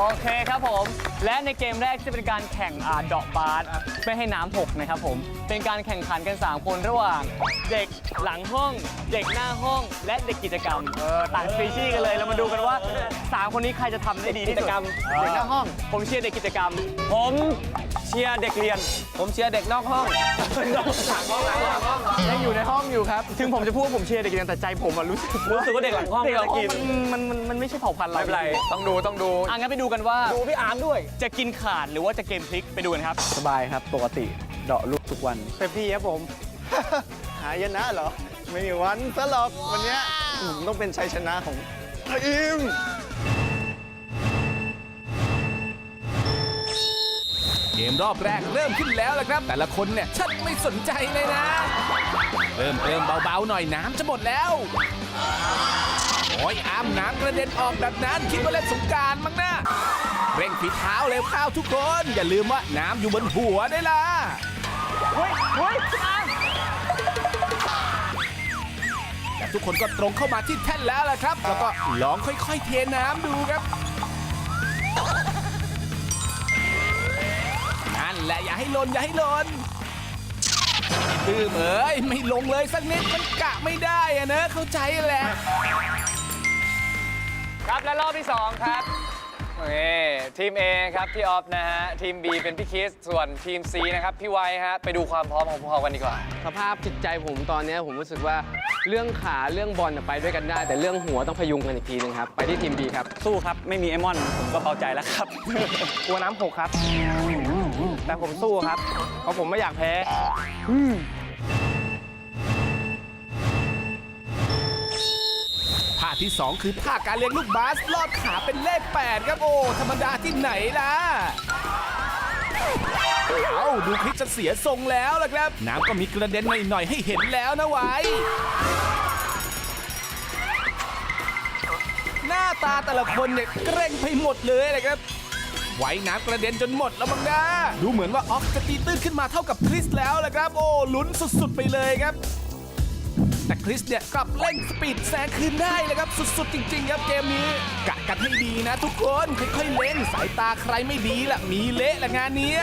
โอเคครับผม และในเกมแรกจะเป็นการแข่งอ่าเดาะบาสไม่ให้น้ำหกนะครับผม เป็นการแข่งขันกัน 3 คนระหว่าง เด็กหลังห้อง เด็กหน้าห้อง และเด็กกิจกรรมเออต่างสปีชีส์กันเลยเรามาดูกันว่า 3 คนนี้ใครจะทำได้ดีที่สุดกิจกรรมเด็กหน้าห้อง ผมเชียร์เด็กกิจกรรม ผมเชียร์เด็กเรียน ผมเชียร์เด็กนอกห้องหลังห้องหลังห้องยังอยู่ในห้องอยู่ครับ ถึงผมจะพูดว่าผมเชียร์เด็กกิจกรรมแต่ใจผมอะรู้สึกรู้สึกว่าเด็กหลังห้องเด็กหลังห้องน่ากินมันมันมันมันไม่ใช่เผ่าพันธุ์เราไม่เป็นไรต้องดูต้องดูอะงั้นไปดูกันว่าดูพี่อาร์มด้วย จะกินขาดหรือว่าจะเกมพลิกไปดูกันครับ สบายครับ ปกติเดาะลูกทุกวันเต็มที่ครับผม หายนะเหรอ ไม่มีวันซะหรอกวันเนี้ยอืมต้องเป็นชัยชนะของทีมเกมรอบแรกเริ่มขึ้นแล้วละครับ แต่ละคนเนี่ยชัดไม่สนใจเลยนะ เริ่มเริ่มเบาๆหน่อยน้ำจะหมดแล้ว โอ้ยอ้ามน้ำกระเด็นออกแบบนั้นคิดว่าเล่นสงกรารมั้งนะเร่งฝีเท้าเร็วเข้าทุกคน อย่าลืมว่าน้ำอยู่บนหัวได้ล่ะเฮ้ยเฮ้ยอ้าวแต่ทุกคนก็ตรงเข้ามาที่แท่นแล้วล่ะครับ แล้วก็ลองค่อยๆเทน้ำดูครับนั่นแหละอย่าให้หล่นอย่าให้หล่นตื้มเอ้ยไม่ลงเลยสักนิดมันกะไม่ได้อะเนอะเข้าใจแหละ ครับและรอบที่2ครับนี่ทีม A ครับพี่ออฟนะฮะทีม B เป็นพี่คิสส่วนทีม C นะครับพี่ไวฮะไปดูความพร้อมของพวกเขากันดีกว่า สภาพจิตใจผมตอนเนี้ยผมรู้สึกว่าเรื่องขาเรื่องบอลน่ะไปด้วยกันได้ แต่เรื่องหัวต้องพยุงกันอีกทีหนึงครับ ไปที่ทีม B ครับ สู้ครับ ไม่มีไอมอน ผมก็เบาใจแล้วครับ กลัวน้ำหกครับ แต่ผมสู้ครับ เพราะผมไม่อยากแพ้ ที่ 2 คือท่าการเลี้ยงลูกบาสลอดขาเป็นเลข 8 ครับโอ้ธรรมดาที่ไหนล่ะเอาดูคลิปจะเสียทรงแล้วล่ะครับ น้ำก็มีกระเด็นหน่อยๆให้เห็นแล้วนะไว้หน้าตาแต่ละคนเนี่ยเกรงไปหมดเลยเลยครับไว้น้ำกระเด็นจนหมดแล้วมั้งนะดูเหมือนว่าออฟจะตีตื้นขึ้นมาเท่ากับคริสแล้วแหละครับ โอ้ลุ้นสุดๆไปเลยครับ แต่คริสเนี่ยกลับเร่งสปีดแซงคืนได้เลยครับสุดๆ จริง ๆ ครับเกมนี้ กะกันให้ดีนะทุกคนค่อยๆเล่นสายตาใครไม่ดีล่ะมีเละละงานเนี้ย